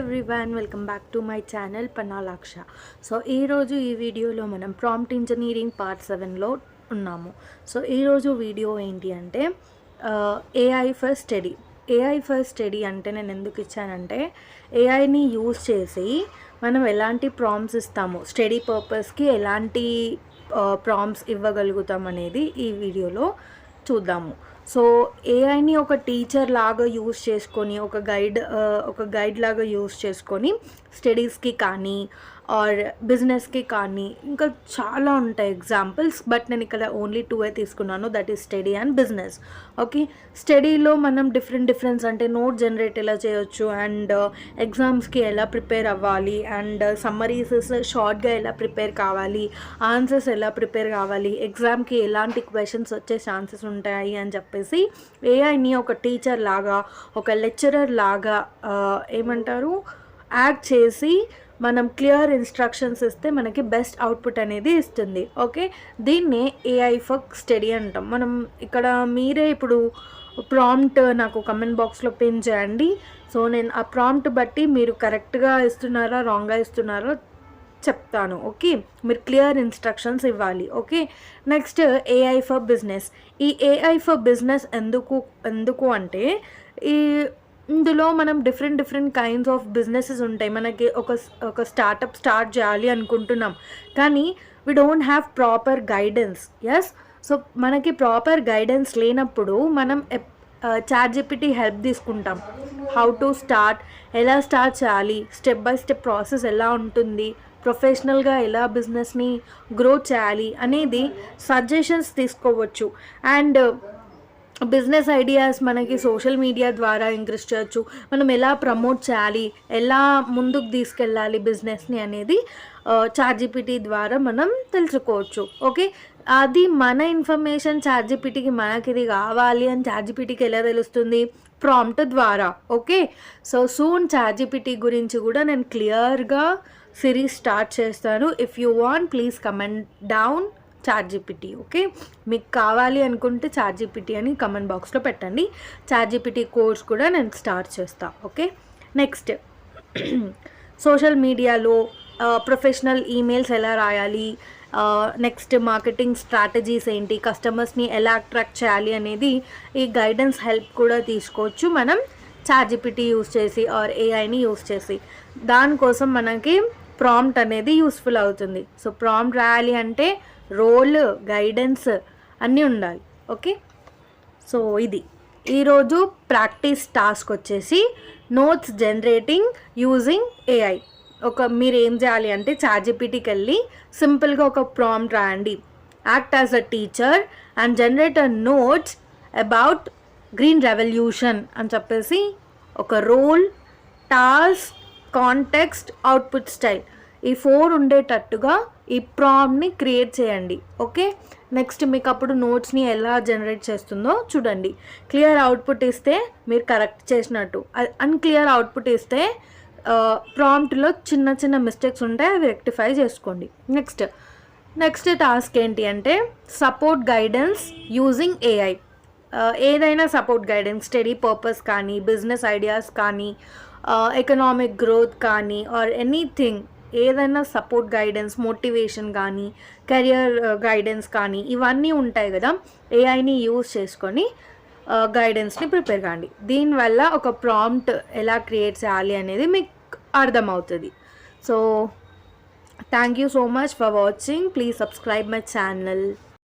Everyone welcome back to my channel పన్నాలాక్ష so ఈరోజు ఈ వీడియోలో మనం ప్రాంప్ట్ ఇంజనీరింగ్ పార్ట్ సెవెన్లో ఉన్నాము. సో ఈరోజు వీడియో ఏంటి అంటే AI for study AI for study అంటే నేను ఎందుకు ఇచ్చానంటే ఏఐని యూజ్ చేసి మనం ఎలాంటి ప్రామ్స్ ఇస్తాము స్టడీ పర్పస్కి ఎలాంటి ప్రామ్స్ ఇవ్వగలుగుతాం అనేది ఈ వీడియోలో చూద్దాము. సో ఏఐని ఒక టీచర్ లాగా యూస్ చేసుకొని ఒక గైడ్ ఒక గైడ్ లాగా యూస్ చేసుకొని స్టడీస్కి కానీ ఆర్ బిజినెస్కి కానీ ఇంకా చాలా ఉంటాయి ఎగ్జాంపుల్స్ బట్ నేను ఇక్కడ ఓన్లీ టూ ఏ తీసుకున్నాను that is study and business okay స్టడీలో మనం డిఫరెంట్ డిఫరెన్స్ అంటే నోట్ జనరేట్ ఎలా చేయొచ్చు అండ్ ఎగ్జామ్స్కి uh, ఎలా ప్రిపేర్ అవ్వాలి అండ్ సమ్మరీస్ షార్ట్గా ఎలా ప్రిపేర్ కావాలి ఆన్సర్స్ ఎలా ప్రిపేర్ కావాలి ఎగ్జామ్కి ఎలాంటి క్వశ్చన్స్ వచ్చే ఛాన్సెస్ ఉంటాయి అని చెప్పేసి ఏఐని ఒక టీచర్ లాగా ఒక లెక్చరర్ లాగా ఏమంటారు యాక్ట్ చేసి మనం క్లియర్ ఇన్స్ట్రక్షన్స్ ఇస్తే మనకి బెస్ట్ అవుట్పుట్ అనేది ఇస్తుంది. ఓకే దీన్నే ఏఐ ఫర్ స్టడీ అంటాం. మనం ఇక్కడ మీరే ఇప్పుడు ప్రాంప్ట్ నాకు కమెంట్ బాక్స్లో పిన్ చేయండి. సో నేను ఆ ప్రాంప్ట్ బట్టి మీరు కరెక్ట్గా ఇస్తున్నారా రాంగ్గా ఇస్తున్నారో చెప్తాను ఓకే? మీరు క్లియర్ ఇన్స్ట్రక్షన్స్ ఇవ్వాలి okay? Next AI for business. ఈ ఏఐ ఫర్ బిజినెస్ ఎందుకు ఎందుకు అంటే ఈ ఇందులో మనం different different kinds of businesses ఉంటాయి. మనకి ఒక ఒక స్టార్టప్ స్టార్ట్ చేయాలి అనుకుంటున్నాం. కానీ we don't have proper guidance yes so మనకి ప్రాపర్ గైడెన్స్ లేనప్పుడు మనం చాట్ జీపీటీ హెల్ప్ తీసుకుంటాం. హౌ టు స్టార్ట్ ఎలా స్టార్ట్ చేయాలి స్టెప్ బై స్టెప్ ప్రాసెస్ ఎలా ఉంటుంది ప్రొఫెషనల్గా ఎలా బిజినెస్ని గ్రో చేయాలి అనేది సజెషన్స్ తీసుకోవచ్చు. అండ్ బిజినెస్ ఐడియాస్ మనకి సోషల్ మీడియా ద్వారా ఇంక్రీజ్ చేయొచ్చు. మనం ఎలా ప్రమోట్ చేయాలి ఎలా ముందుకు తీసుకెళ్ళాలి బిజినెస్ని అనేది చార్జిపిటీ ద్వారా మనం తెలుసుకోవచ్చు. ఓకే? అది మన ఇన్ఫర్మేషన్ చార్జిపిటీకి మనకి ఇది కావాలి అని చార్జిపిటీకి ఎలా తెలుస్తుంది? ప్రాంప్ట్ ద్వారా. ఓకే? సో సూన్ చార్జిపిటీ గురించి కూడా నేను క్లియర్గా సిరీస్ స్టార్ట్ చేస్తాను. If you want please comment down ChatGPT okay మీకు కావాలి అనుకుంటే చార్జిపిటీ అని కమెంట్ బాక్స్లో పెట్టండి. చార్జిపిటీ కోర్స్ కూడా నేను స్టార్ట్ చేస్తా ఓకే నెక్స్ట్ సోషల్ మీడియాలో ప్రొఫెషనల్ ఈమెయిల్స్ ఎలా రాయాలి? నెక్స్ట్ మార్కెటింగ్ స్ట్రాటజీస్ ఏంటి? కస్టమర్స్ని ఎలా అట్రాక్ట్ చేయాలి అనేది ఈ గైడెన్స్ హెల్ప్ కూడా తీసుకోవచ్చు మనం. చార్జిపిటీ యూస్ చేసి ఆర్ ఏఐని యూస్ చేసి. దానికోసం మనకి ప్రాంప్ట్ అనేది యూస్ఫుల్ అవుతుంది. సో ప్రాంప్ట్ రాయాలి అంటే రోల్ గైడెన్స్ అన్నీ ఉండాలి. ఓకే సో ఇది. ఈరోజు ప్రాక్టీస్ టాస్క్ వచ్చేసి నోట్స్ జనరేటింగ్ యూజింగ్ ఏఐ ఒక మీరు ఏం చేయాలి అంటే చార్జిపిటీకి వెళ్ళి సింపుల్గా ఒక ప్రాంప్ట్ రాయండి. Act as a teacher and generate a notes about green revolution అని చెప్పేసి ఒక role task context output style ఈ ఫోర్ ఉండేటట్టుగా ఈ ప్రామ్ని క్రియేట్ చేయండి. ఓకే నెక్స్ట్ మీకు అప్పుడు నోట్స్ని ఎలా జనరేట్ చేస్తుందో చూడండి. క్లియర్ అవుట్పుట్ ఇస్తే మీరు కరెక్ట్ చేసినట్టు. అన్క్లియర్ అవుట్పుట్ ఇస్తే ప్రాంప్ట్లో చిన్న చిన్న మిస్టేక్స్ ఉంటాయి అవి రెక్టిఫై చేసుకోండి. నెక్స్ట్ నెక్స్ట్ టాస్క్ ఏంటి అంటే support guidance using AI Uh, ఏదైనా సపోర్ట్ గైడెన్స్ స్టడీ పర్పస్ కానీ బిజినెస్ ఐడియాస్ కానీ uh, ఎకనామిక్ గ్రోత్ కానీ ఆర్ ఎనీథింగ్ ఏదైనా సపోర్ట్ గైడెన్స్ మోటివేషన్ కానీ కెరియర్ గైడెన్స్ uh, కానీ ఇవన్నీ ఉంటాయి కదా ఏఐని యూజ్ చేసుకొని గైడెన్స్ని ప్రిపేర్ కాండి. దీనివల్ల ఒక ప్రాంప్ట్ ఎలా క్రియేట్ చేయాలి అనేది మీకు అర్థమవుతుంది. So thank you so much for watching please subscribe my channel